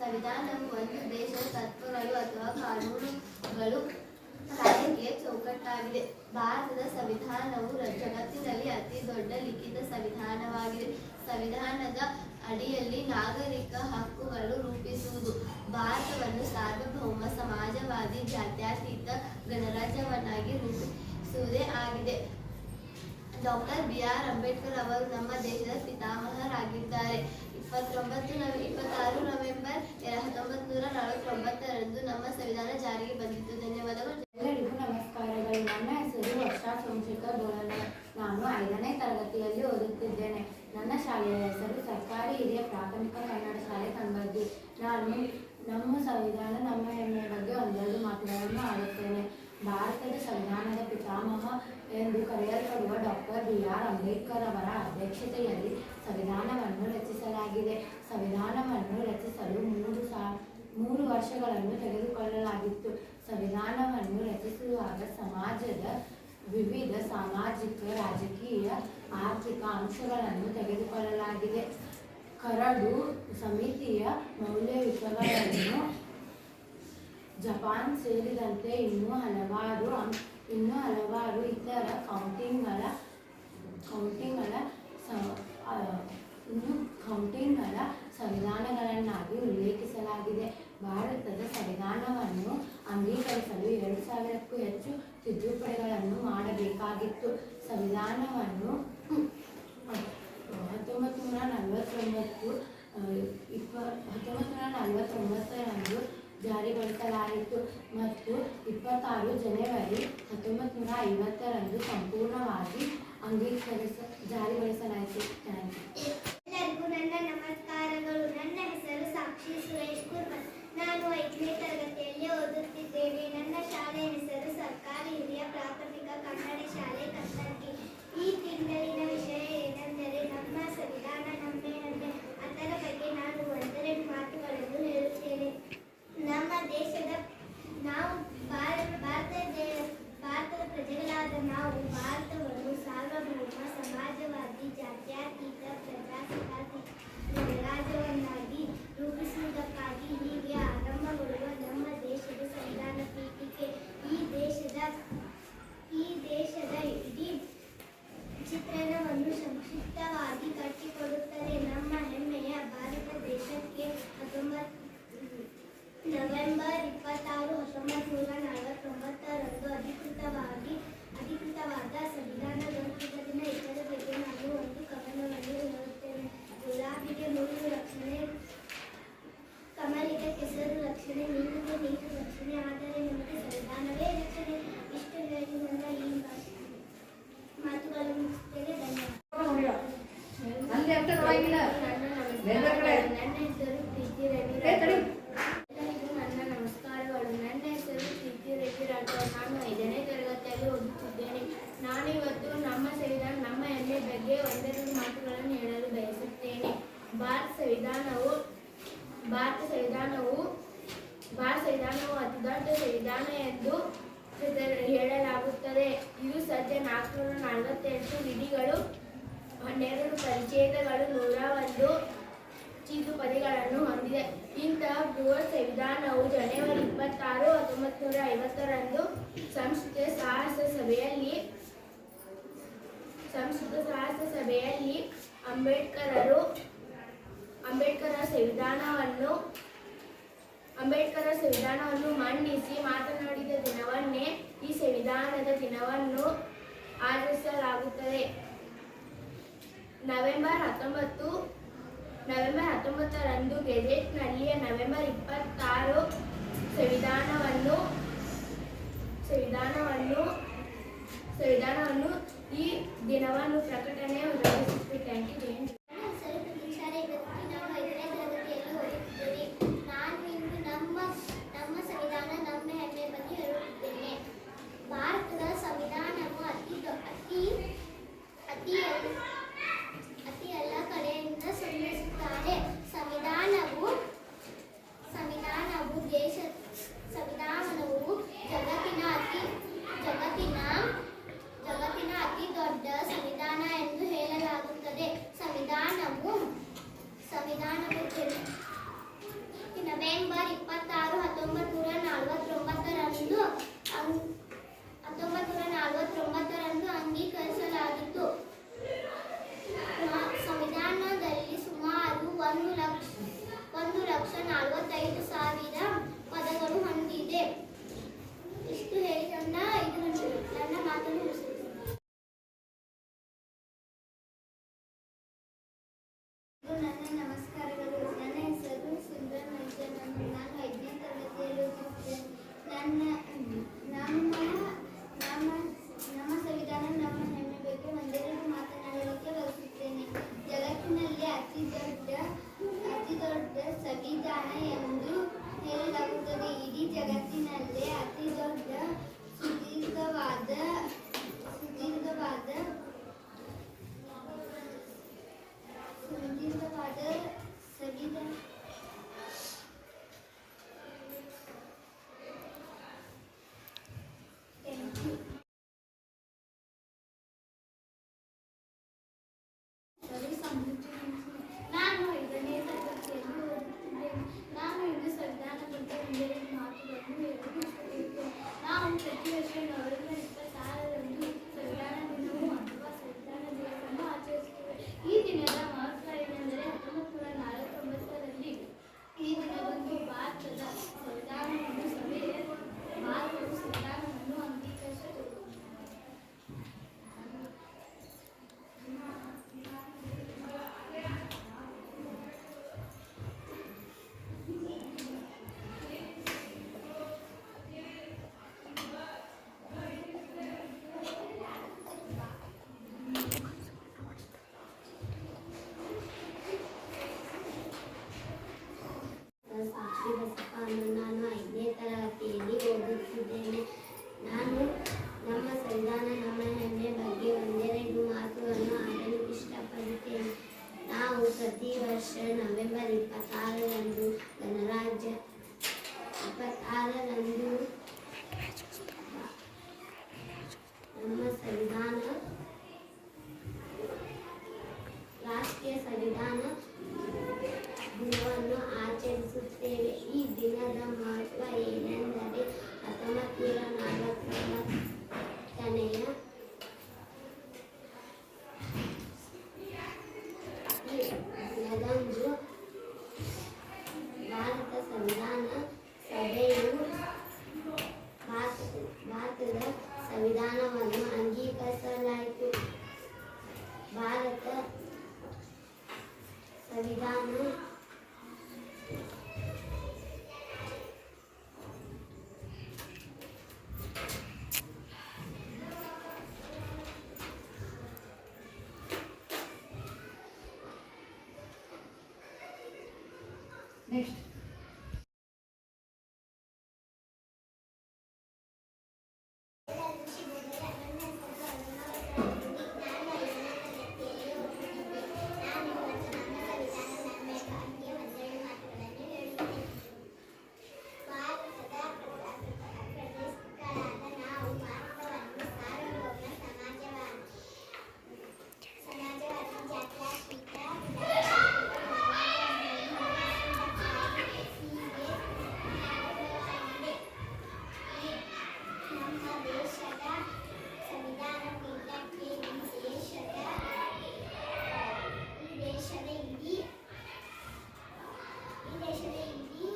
ಸಂವಿಧಾನವು ಒಂದು ದೇಶದ ತತ್ವಗಳು ಅಥವಾ ಕಾನೂನುಗಳು ಕಾರ್ಯಕ್ಕೆ ಚೌಕಟ್ಟಾಗಿದೆ. ಭಾರತದ ಸಂವಿಧಾನವು ಜಗತ್ತಿನಲ್ಲಿ ಅತಿ ದೊಡ್ಡ ಲಿಖಿತ ಸಂವಿಧಾನವಾಗಿದೆ. ಸಂವಿಧಾನದ ಅಡಿಯಲ್ಲಿ ನಾಗರಿಕ ಹಕ್ಕುಗಳು ರೂಪಿಸುವುದು, ಭಾರತವನ್ನು ಸಾರ್ವಭೌಮ ಸಮಾಜವಾದಿ, ಜಾತ್ಯತೀತ ಗಣರಾಜ್ಯವನ್ನಾಗಿ ರೂಪಿಸುವುದೇ ಆಗಿದೆ. ಡಾಕ್ಟರ್ ಬಿ ಆರ್ ಅಂಬೇಡ್ಕರ್ ಅವರು ನಮ್ಮ ದೇಶದ ಪಿತಾಮಹರಾಗಿದ್ದಾರೆ. ಇಪ್ಪತ್ತೊಂಬತ್ತು ನವೆ ಇಪ್ಪತ್ತಾರು ನವೆಂಬರ್ ಹತ್ತೊಂಬತ್ತು ನೂರ ನಲವತ್ತೊಂಬತ್ತರಂದು ನಮ್ಮ ಸಂವಿಧಾನ ಜಾರಿಗೆ ಬಂದಿತ್ತು. ಧನ್ಯವಾದಗಳು. ಎಲ್ಲರಿಗೂ ನಮಸ್ಕಾರಗಳು. ನನ್ನ ಹೆಸರು ವರ್ಷಾ ಸೋಮಶೇಖರ್ ಬೋಳನ ನಾನು ಐದನೇ ತರಗತಿಯಲ್ಲಿ ಓದುತ್ತಿದ್ದೇನೆ. ನನ್ನ ಶಾಲೆಯ ಹೆಸರು ಸರ್ಕಾರಿ ಹಿರಿಯ ಪ್ರಾಥಮಿಕ ಕನ್ನಡ ಶಾಲೆ ಕಲಬುರಗಿ ನಾನು ನಮ್ಮ ಸಂವಿಧಾನ ನಮ್ಮ ಹೆಮ್ಮೆಯ ಬಗ್ಗೆ ಒಂದೆರಡು ಮಾತುಗಳನ್ನು ಆಡುತ್ತೇನೆ. ಭಾರತದ ಸಂವಿಧಾನದ ಪಿತಾಮಹ ಎಂದು ಕರೆಯಲ್ಪಡುವ ಡಾಕ್ಟರ್ ಬಿ ಆರ್ ಅಂಬೇಡ್ಕರ್ ಅವರ ಅಧ್ಯಕ್ಷತೆಯಲ್ಲಿ ಸಂವಿಧಾನವನ್ನು ರಚಿಸಲಾಗಿದೆ. ವರ್ಷಗಳನ್ನು ತೆಗೆದುಕೊಳ್ಳಲಾಗಿತ್ತು. ಸಂವಿಧಾನವನ್ನು ರಚಿಸುವಾಗ ಸಮಾಜದ ವಿವಿಧ ಸಾಮಾಜಿಕ, ರಾಜಕೀಯ, ಆರ್ಥಿಕ ಅಂಶಗಳನ್ನು ತೆಗೆದುಕೊಳ್ಳಲಾಗಿದೆ. ಕರಡು ಸಮಿತಿಯ ಮೌಲ್ಯಯುತಗಳನ್ನು ಜಪಾನ್ ಸೇರಿದಂತೆ ಇನ್ನೂ ಹಲವಾರು ಇನ್ನೂ ಹಲವಾರು ಇತರ ಕೌಂಟಿಂಗ್ಗಳ ಕೌಂಟಿಂಗ್ಗಳ ಇನ್ನು ಕೌಂಟಿಂಗ್ಗಳ ಸಂವಿಧಾನಗಳನ್ನಾಗಿ ಉಲ್ಲೇಖಿಸಲಾಗಿದೆ. ಭಾರತದ ಸಂವಿಧಾನವನ್ನು ಅಂಗೀಕರಿಸಲು ಎರಡು ಸಾವಿರಕ್ಕೂ ಹೆಚ್ಚು ತಿದ್ದುಪಡಿಗಳನ್ನು ಮಾಡಬೇಕಾಗಿತ್ತು. ಸಂವಿಧಾನವನ್ನು ಹತ್ತೊಂಬತ್ತು ನೂರ ನಲವತ್ತೊಂಬತ್ತು ಇಪ್ಪ ಹತ್ತೊಂಬತ್ತು ನೂರ ನಲವತ್ತೊಂಬತ್ತರಂದು ಜಾರಿಗೊಳಿಸಲಾಯಿತು ಮತ್ತು ಇಪ್ಪತ್ತಾರು ಜನವರಿ ಹತ್ತೊಂಬತ್ತು ನೂರ ಐವತ್ತರಂದು ಸಂಪೂರ್ಣವಾಗಿ ಅಂಗೀಕರಿಸ, ಜಾರಿಗೊಳಿಸಲಾಯಿತು. ಥ್ಯಾಂಕ್ ಯು ಎಲ್ಲರಿಗೂ ನನ್ನ ನಮಸ್ಕಾರಗಳು ನನ್ನ ಹೆಸರು ಸಾಕ್ಷಿ ಸುರೇಶ್ ಕುರ್ಮನ್ ನಾನು ಐದನೇ ತರಗತಿಯಲ್ಲಿ ಓದುತ್ತಿದ್ದೇನೆ. ನನ್ನ ಶಾಲೆಯ ಹೆಸರು ಸರ್ಕಾರಿ ಹಿರಿಯ ಪ್ರಾಥಮಿಕ ಕನ್ನಡ ಶಾಲೆ ಕತ್ತರ್ಗಿ. ಈ ತಿಂಗಳಿನ ವಿಷಯ ಏನೆಂದರೆ ನಮ್ಮ ಸಂವಿಧಾನ ನಮ್ಮ ಹೆಮ್ಮೆ ಅದರ ಬಗ್ಗೆ ನಾನು ಒಂದೆರಡು ಮಾತುಗಳನ್ನು ಹೇಳುತ್ತೇನೆ ನಮ್ಮ ದೇಶದ ನಾವು ಭಾರತ ಭಾರತ ದೇ- ಭಾರತದ ಪ್ರಜೆಗಳಾದ ನಾವು ಭಾರತವನ್ನು ಸಾರ್ವಭೌಮ ಸಮಾಜವಾದಿ ಜಾತ್ಯತೀತ ಪ್ರಜಾಸತ್ತಾತ್ಮಕ ಗಣರಾಜ್ಯವನ್ನಾಗಿ ರೂಪಿಸುವುದಕ್ಕಾಗಿ ಹೀಗೆ ಆರಂಭಗೊಳ್ಳುವ ನಮ್ಮ ದೇಶದ ಸಂವಿಧಾನ ಪೀಠಿಕೆ ಈ ದೇಶದ ಈ ದೇಶದ ಇಡೀ ಚಿತ್ರಣವನ್ನು ಸಂಕ್ಷಿಪ್ತವಾಗಿ ಕಟ್ಟಿಕೊಡುತ್ತದೆ ನಮ್ಮ ಹೆಮ್ಮೆಯ ಭಾರತ ದೇಶಕ್ಕೆ ಹತ್ತೊಂಬತ್ತು ನವೆಂಬರ್ ಇಪ್ಪತ್ತಾರು ಹತ್ತೊಂಬತ್ತು ನೂರ ನಲವತ್ತೊಂಬತ್ತರಂದು ಅಧಿಕೃತವಾಗಿ ಅಧಿಕೃತವಾದ ಸಂವಿಧಾನ ಗ್ರಂಥದ ದಿನ ಇದರ ಬಗ್ಗೆ ನಾನು ಒಂದು ಕವನವನ್ನು ಹೇಳುತ್ತೇನೆ ಗುಲಾಬಿಗೆ ಮುಳ್ಳು ರಕ್ಷಣೆ ಕಮಲಿಗೆ ಕೆಸರು ರಕ್ಷಣೆ ನೀರಿಗೆ ನೀರು ರಕ್ಷಣೆ ಆದರೆ ನಮಗೆ ಸಂವಿಧಾನವೇ ರಕ್ಷಣೆ ಇಷ್ಟು ಹೇಳಿ ನನ್ನ ಈ ಮಾತು- ಮಾತುಗಳನ್ನು ಮುಗಿಸುತ್ತೇನೆ ಧನ್ಯವಾದ ಅಲ್ಲಿ ಅಂತ ನೋಡಂಗಿಲ್ಲ ನನ್ನ ಕಡೆ. ನನ್ನ ಹೆಸರು ಪ್ರೀತಿ ರವಿ ನನ್ನ ನಮಸ್ಕಾರಗಳು. ನನ್ನ ಹೆಸರು ಪ್ರೀತಿ ರವಿ ರಾಠೋಡ್ ನಾನು ಐದನೇ ತರಗತಿಯಲ್ಲಿ ಓದುತ್ತಿದ್ದೇನೆ. ನಾನು ಇವತ್ತು ನಮ್ಮ ಸಂವಿಧಾನ ನಮ್ಮ ಹೆಮ್ಮೆ ಬಗ್ಗೆ ಒಂದೆರಡು ಮಾತುಗಳನ್ನು ಹೇಳಲು ಬಯಸುತ್ತೇನೆ. ಭಾರತ ಸಂವಿಧಾನವು ಭಾರತ ಸಂವಿಧಾನವು ಭಾರತ ಸಂವಿಧಾನವು ಅತಿ ದೊಡ್ಡ ಸಂವಿಧಾನ ಎಂದು ಹೇಳಲಾಗುತ್ತದೆ. ಇದು ಸದ್ಯ ನಾಲ್ಕುನೂರ ನಲವತ್ತೆಂಟು ವಿಧಿಗಳು ಹನ್ನೆರಡು ಪರಿಚ್ಛೇದಗಳು ನೂರ ಒಂದು ತಿದ್ದುಪಡಿಗಳನ್ನು ಹೊಂದಿದೆ. ಇಂತಹ ಬೃಹತ್ ಸಂವಿಧಾನವು ಜನವರಿ ಇಪ್ಪತ್ತಾರು ಹತ್ತೊಂಬತ್ತು ನೂರ ಐವತ್ತರಂದು ಸಂಸ್ಕೃತ ಸಾಹಸ ಸಭೆಯಲ್ಲಿ, ಸಂಸ್ಕೃತ ಸಾಹಸ ಸಭೆಯಲ್ಲಿ ಅಂಬೇಡ್ಕರರು ಅಂಬೇಡ್ಕರ ಸಂವಿಧಾನವನ್ನು ಅಂಬೇಡ್ಕರ ಸಂವಿಧಾನವನ್ನು ಮಂಡಿಸಿ ಮಾತನಾಡಿದ ದಿನವನ್ನೇ ಈ ಸಂವಿಧಾನದ ದಿನವನ್ನು ಆಚರಿಸಲಾಗುತ್ತದೆ. ನವೆಂಬರ್ ಹತ್ತೊಂಬತ್ತು ನವೆಂಬರ್ ಹತ್ತೊಂಬತ್ತರಂದು ಗೆಜೆಟ್ನಲ್ಲಿಯ ನವೆಂಬರ್ ಇಪ್ಪತ್ತಾರು ಸಂವಿಧಾನವನ್ನು ಸಂವಿಧಾನವನ್ನು ಸಂವಿಧಾನವನ್ನು ಈ ದಿನವನ್ನು ಪ್ರಕಟಣೆ Nicht. Imaginary